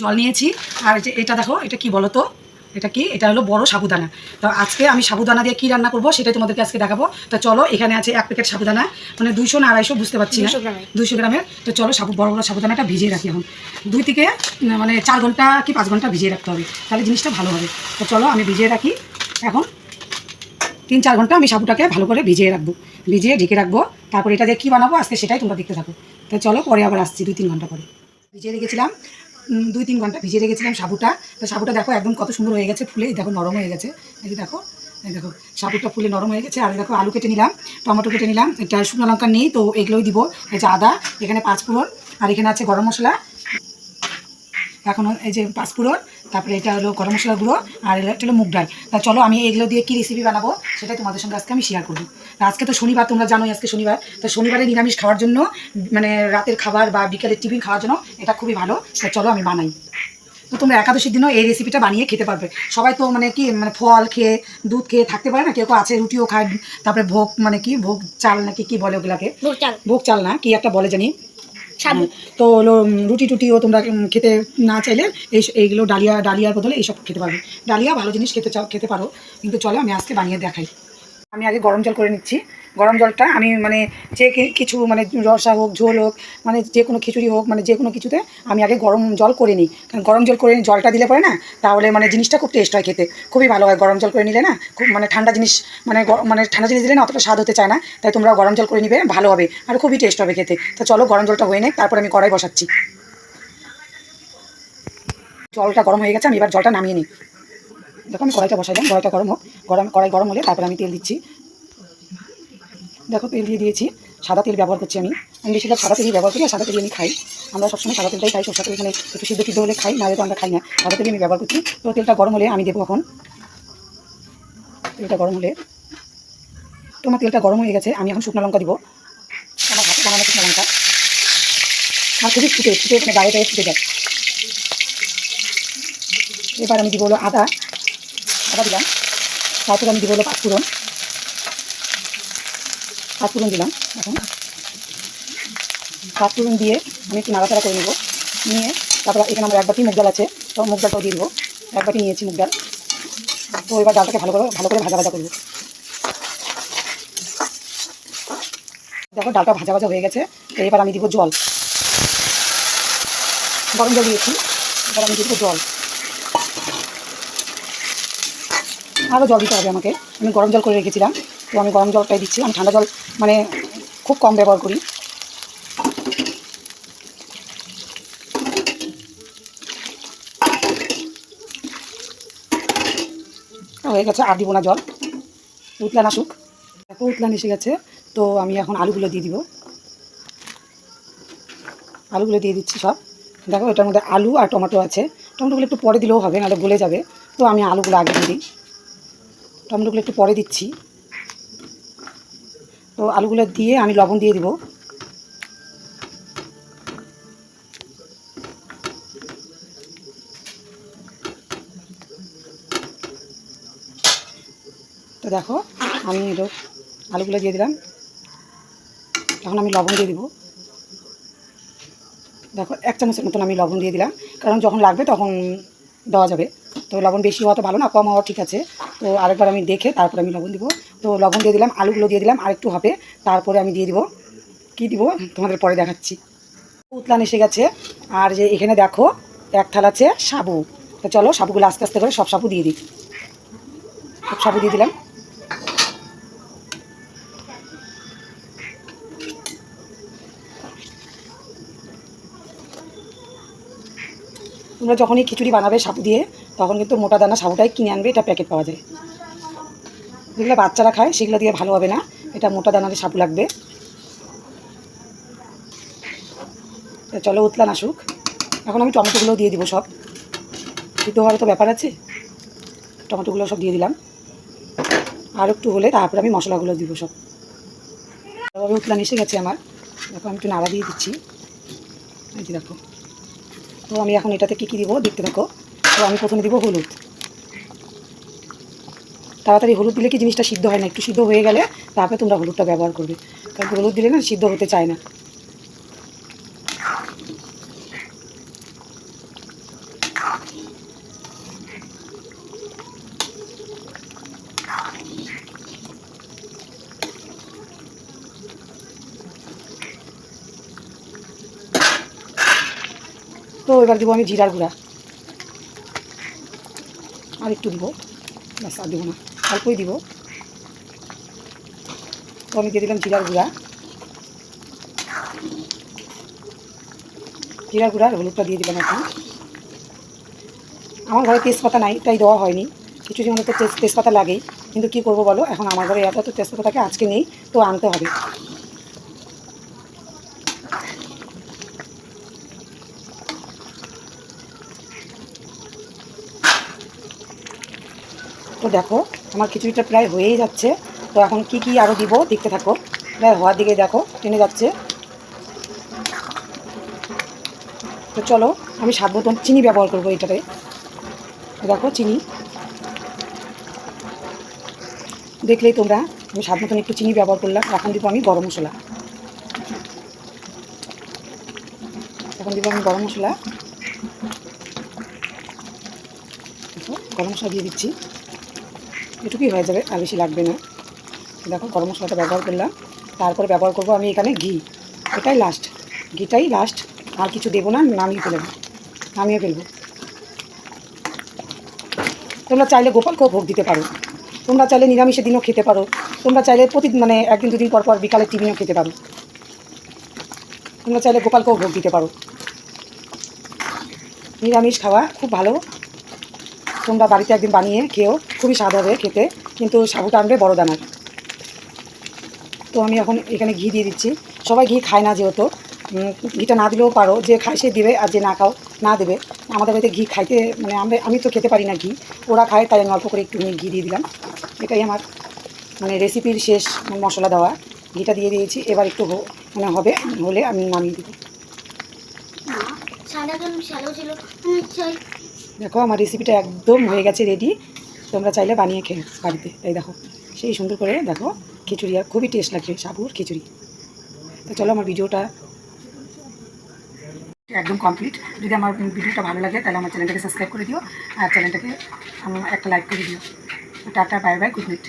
জল নিয়েছি। আর যে এটা দেখো এটা কি বলো তো এটা কি? এটা হলো বড় সাবুদানা। তো আজকে আমি সাবুদানা দিয়ে কি রান্না করব সেটাই তোমাদেরকে আজকে দেখাবো। তো চলো এখানে আছে এক প্যাকেট সাবুদানা। মানে দুইশো না আড়াইশো বুঝতে পারছি না। 200 গ্রামের। দুইশো গ্রামের। তো চলো সাবু বড় বড় সাবুদানাটা ভিজিয়ে রাখি এখন। দুই থেকে মানে চার ঘণ্টা কি পাঁচ ঘণ্টা ভিজিয়ে রাখতে হবে। তাহলে জিনিসটা ভালো হবে। তো চলো আমি ভিজিয়ে রাখি। এখন তিন চার ঘণ্টা আমি সাবুটাকে ভালো করে ভিজিয়ে রাখব। ভিজিয়ে ঢেকে রাখব। তারপর এটা দিয়ে কী বানাবো? আজকে সেটাই তোমরা দেখতে থাকো। তো চলো পরে আবার আসছি দুই তিন ঘণ্টা পরে। ভিজিয়ে রেখেছিলাম। দুই তিন ঘণ্টা ভিজিয়ে রেখেছিলাম সাবুটা। তো সাবুটা দেখো একদম কত সুন্দর হয়ে গেছে ফুলে দেখো নরম হয়ে গেছে। এই দেখো দেখো সাবুটা ফুলে নরম হয়ে গেছে। আর দেখো আলু কেটে নিলাম, টমেটো কেটে নিলাম, এটা শুকনো লঙ্কা নেই, তো এগুলোই দিব। এই যে আদা, এখানে পাঁচ ফুরন আর এখানে আছে গরম মশলা। এখন এই যে পাঁচ পাঁচফোড়ন তারপরে এটা হলো গরম মশলা গুঁড়ো আর এটা হলো মুগ ডাল। তা চলো আমি এগুলো দিয়ে কী রেসিপি বানাবো সেটাই তোমাদের সঙ্গে আজকে আমি শেয়ার করব। আজকে তো শনিবার তোমরা জানোই আজকে শনিবার। তো শনিবারে নিরামিষ খাওয়ার জন্য মানে রাতের খাবার বা বিকালের টিফিন খাওয়ার জন্য এটা খুবই ভালো। তো চলো আমি বানাই। তো তোমরা একাদশীর দিনও এই রেসিপিটা বানিয়ে খেতে পারবে। সবাই তো মানে কি মানে ফল খেয়ে দুধ খেয়ে থাকতে পারে না কেউ কেউ আছে রুটিও খায় তারপরে ভোগ মানে কি ভোগ চাল নাকি কি বলে ওগুলাকে? ভোগ চাল। ভোগ চাল না কি একটা বলে জানি। তো হলো রুটি টুটিও তোমরা খেতে না চাইলে এই এইগুলো ডালিয়া ডালিয়ার বদলে এইসব খেতে পারবে। ডালিয়া ভালো জিনিস খেতে চাও খেতে পারো। কিন্তু চলো আমি আজকে বানিয়ে দেখাই। আমি আগে গরম জল করে নিচ্ছি। গরম জলটা আমি মানে যে কিছু মানে রসা হোক, ঝোল হোক মানে যে কোনো খিচুড়ি হোক মানে যে কোনো কিছুতে আমি আগে গরম জল করে নিই। কারণ গরম জল করে নিই জলটা দিলে পরে না, তাহলে মানে জিনিসটা খুব টেস্ট হয় খেতে। খুবই ভালো হয় গরম জল করে নিলে না, খুব মানে ঠান্ডা জিনিস মানে মানে ঠান্ডা জিনিস দিলে না অতটা স্বাদ হতে চায় না, তাই তোমরা গরম জল করে নিবে, ভালো হবে আর খুবই টেস্ট হবে খেতে। তো চলো গরম জলটা হয়ে নেই তারপর আমি কড়াই বসাচ্ছি। জলটা গরম হয়ে গেছে, আমি এবার জলটা নামিয়ে নিই। দেখো আমি কড়াইটা বসাইলাম কড়াইটা গরম হোক। গরম কড়াই গরম হলে তারপরে আমি তেল দিচ্ছি। দেখো তেল দিয়ে দিয়েছি, সাদা তেল ব্যবহার করছি আমি। আমি বেশিরভাগ সাদা তেলই ব্যবহার করি আর সাদা তেলই আমি খাই। আমরা সবসময় সাদা তেলটাই খাই সরষা তেল এখানে একটু সিদ্ধ সিদ্ধ হলে খাই না হলে তো আমরা খাই না। সাদা তেলই আমি ব্যবহার করছি। তো তেলটা গরম হলে আমি দেবো এখন। তেলটা গরম হলে। তো আমার তেলটা গরম হয়ে গেছে, আমি এখন শুকনো লঙ্কা দিব। আমার হাতে বানানো শুকনো লঙ্কা। আর খুবই ফুটে ফুটে মানে গায়ে গায়ে ফুটে যায়। এবার আমি দিব হলো আদা। আদা দিলাম। তারপরে আমি দিব হলো পাঁচফোড়ন পাঁচফোড়ন দিলাম এখন। পাঁচফোড়ন দিয়ে আমি একটু নাড়াচাড়া করে নেব। নিয়ে তারপর এখানে আমার এক বাটি মুগ ডাল আছে। তো মুগ ডালটাও দিয়ে দেবো। এক বাটি নিয়েছি মুগ ডাল। তো এবার ডালটাকে ভালো করে ভালো করে ভাজা ভাজা করব। দেখো ডালটা ভাজা ভাজা হয়ে গেছে। তো এবার আমি দিব জল। গরম জল দিয়েছি। এবার আমি দিব জল। আরও জল দিতে হবে আমাকে। আমি গরম জল করে রেখেছিলাম। তো আমি গরম জলটাই দিচ্ছি। আমি ঠান্ডা জল মানে খুব কম ব্যবহার করি। হয়ে গেছে আর দিব না জল। উতলান আসুক দেখো উতলান এসে গেছে। তো আমি এখন আলুগুলো দিয়ে দিব। আলুগুলো দিয়ে দিচ্ছি সব। দেখো, এটার মধ্যে আলু আর টমেটো আছে। টমেটোগুলো একটু পরে দিলেও হবে, নাহলে গলে যাবে। তো আমি আলুগুলো আগে দিই। টমেটোগুলো একটু পরে দিচ্ছি। তো আলুগুলো দিয়ে আমি লবণ দিয়ে দিব। তো দেখো, আমি আলুগুলো দিয়ে দিলাম। এখন আমি লবণ দিয়ে দিব। দেখো, এক চামচের মতন আমি লবণ দিয়ে দিলাম। কারণ যখন লাগবে তখন দেওয়া যাবে। তো লবণ বেশি হওয়া তো ভালো না, কম হওয়া ঠিক আছে। তো আরেকবার আমি দেখে তারপরে আমি লবণ দিব। তো লবণ দিয়ে দিলাম, আলুগুলো দিয়ে দিলাম, আরেকটু হবে, তারপরে আমি দিয়ে দিব। কি দিব? তোমাদের পরে দেখাচ্ছি। উতলান এসে গেছে। আর যে এখানে দেখো, এক থাল আছে সাবু। তো চলো সাবুগুলো আস্তে আস্তে করে সব সাবু দিয়ে দিই। সব সাবু দিয়ে দিলাম। তোমরা যখনই খিচুড়ি বানাবে সাবু দিয়ে তখন কিন্তু মোটা দানা সাবুটাই কিনে আনবে, এটা প্যাকেট পাওয়া যায়। যেগুলো বাচ্চারা খায়, সেগুলো দিয়ে ভালো হবে না। এটা মোটা দানার সাবু লাগবে। চলো উতলান আসুক। এখন আমি টমেটোগুলোও দিয়ে দিব সব। সিদ্ধ হওয়ার তো ব্যাপার আছে। টমেটোগুলো সব দিয়ে দিলাম। আর একটু হলে তারপরে আমি মশলাগুলো দিব সব। এভাবে উতলান এসে গেছে আমার। দেখো, আমি একটু নাড়া দিয়ে দিচ্ছি। দেখো। তো আমি এখন এটাতে কী কী দিব দেখতে থাকো। তো আমি প্রথমে দিব হলুদ। তাড়াতাড়ি হলুদ দিলে কি জিনিসটা সিদ্ধ হয় না? একটু সিদ্ধ হয়ে গেলে তারপরে তোমরা হলুদটা ব্যবহার করবে। কারণ হলুদ দিলে না সিদ্ধ হতে চায় না। তো এবার দেবো আমি জিরার গুঁড়া। আর একটু দিব। ব্যাস, আর দেবো না। অল্পই দিব। তো আমি দিয়ে দিলাম জিরার গুঁড়া। জিরার গুঁড়া আর হলুদটা দিয়ে দিলাম এখন। আমার ঘরে তেজপাতা নাই, তাই দেওয়া হয়নি। কিছু জীবনে তো তেজপাতা লাগেই। কিন্তু কী করব বলো? এখন আমার ঘরে এত তো তেজপাতা থাকে, আজকে নেই, তো আনতে হবে। তো দেখো, আমার খিচুড়িটা প্রায় হয়েই যাচ্ছে। তো এখন কি কি আরও দিব দেখতে থাকো। প্রায় হওয়ার দিকে দেখো, টেনে যাচ্ছে। তো চলো, আমি স্বাদ মতন চিনি ব্যবহার করব এটাতে। দেখো, চিনি। দেখলেই তোমরা, আমি স্বাদ মতন একটু চিনি ব্যবহার করলাম। এখন দিব আমি গরম মশলা। এখন দিব আমি গরম মশলা। গরম মশলা দিয়ে দিচ্ছি। এটুকুই হয়ে যাবে, আর বেশি লাগবে না। দেখো, গরম মশলাটা ব্যবহার করলাম। তারপরে ব্যবহার করব আমি এখানে ঘি। এটাই লাস্ট ঘিটাই লাস্ট আর কিছু দেবো না, নামিয়ে ফেলব নামিয়ে ফেলব। তোমরা চাইলে গোপালকেও ভোগ দিতে পারো। তোমরা চাইলে নিরামিষের দিনও খেতে পারো। তোমরা চাইলে প্রতি মানে একদিন দুদিন পর পর বিকালে টিফিনও খেতে পারো। তোমরা চাইলে গোপালকেও ভোগ দিতে পারো। নিরামিষ খাওয়া খুব ভালো। তোমরা বাড়িতে একদিন বানিয়ে খেও। খুবই স্বাদ হবে খেতে, কিন্তু সাবুটা আনবে বড় দানার। তো আমি এখন এখানে ঘি দিয়ে দিচ্ছি। সবাই ঘি খায় না যেহেতু। ঘিটা না দিলেও পারো, যে খায় সে দিবে আর যে না খাও, না দেবে। আমাদের বাড়িতে ঘি খাইতে মানে আমরা, আমি তো খেতে পারি না ঘি। ওরা খায়, তাই আমি অল্প করে একটু ঘি দিয়ে দিলাম। এটাই আমার মানে রেসিপির শেষ মশলা দেওয়া। ঘিটা দিয়ে দিয়েছি। এবার একটু মানে হবে, হলে আমি নামিয়ে দেবো। দেখো, আমার রেসিপিটা একদম হয়ে গেছে রেডি তোমরা চাইলে বানিয়ে খেয়ে বাড়িতে। তাই দেখো, সেই সুন্দর করে দেখো, খিচুড়ি আর খুবই টেস্ট লাগছে, সাবুর খিচুড়ি। তো চলো আমার ভিডিওটা একদম কমপ্লিট যদি আমার ভিডিওটা ভালো লাগে, তাহলে আমার চ্যানেলটাকে সাবস্ক্রাইব করে দিও, আর চ্যানেলটাকে একটা লাইক করে দিও। Tata bye bye good night